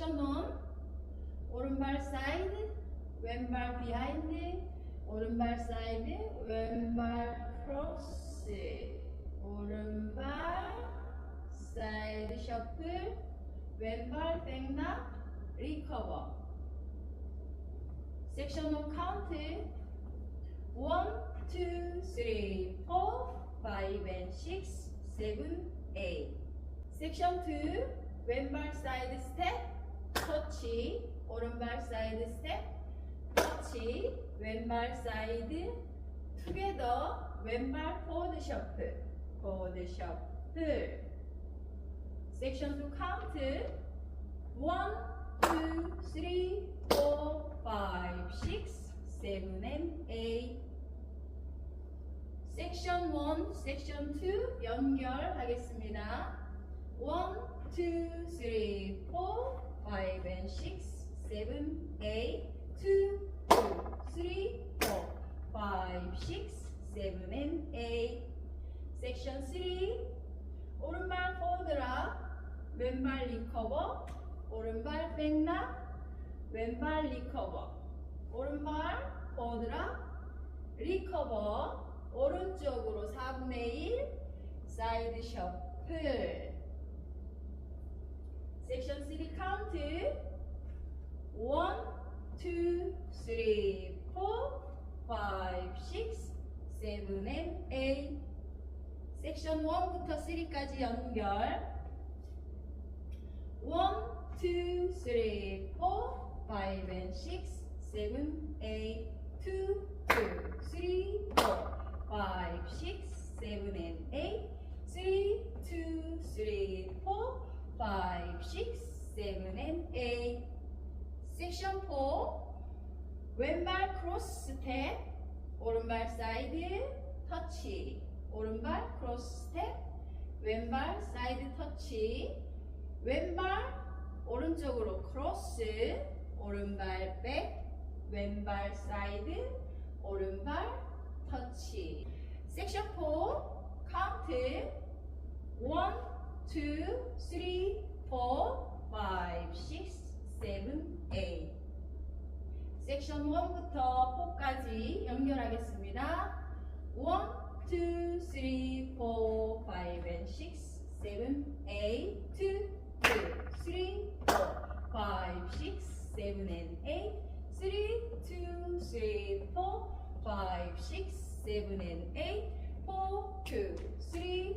섹션 1 오른발 사이드 왼발 비하인드 오른발 사이드 왼발 크로스 오른발 사이드 셔플 왼발 백락 리커버 섹션 1 카운트 1, 2, 3, 4, 5 and 6, 7, 8 섹션 2 왼발 사이드 스텝 터치 오른발 사이드 스텝 터치 왼발 사이드 투게더 왼발 포워드 셔플 포워드 셔플 섹션 2 카운트 1, 2, 3, 4, 5, 6, 7 and 8 섹션 1, 섹션 2 연결하겠습니다. 1, 2, 3, 4, 5 and 6, 7, 8, 2, 2, 3, 4, 5, 6, 7 and 8 섹션 3 오른발 포드라 왼발 리커버 오른발 백락 왼발 리커버 오른발 포드라 리커버 오른쪽으로 4분의 1 사이드 셔플 섹션 3 카운트 1, 2, 3, 4, 5, 6, 7 and 8 섹션 1부터 3까지 연결. 1, 2, 3, 4, 5 and 6, 7, 8 2, 2, 3, 4 5, 6, 7 and 8 3, 2, 3, 4 5, 6, 7 and 8 섹션 4 왼발 크로스 스텝 오른발 사이드 터치 오른발 크로스 스텝 왼발 사이드 터치 왼발 오른쪽으로 크로스 오른발 백 왼발 사이드 오른발 터치 섹션 4 카운트 1, 2, 3, 4, 5, 6, 7, 8 섹션 1부터 4까지 연결하겠습니다 1, 2, 3, 4, 5 and 6, 7, 8 2, 2, 3, 4, 5, 6, 7 and 8 3, 2, 3, 4, 5, 6, 7 and 8 4, 2, 3,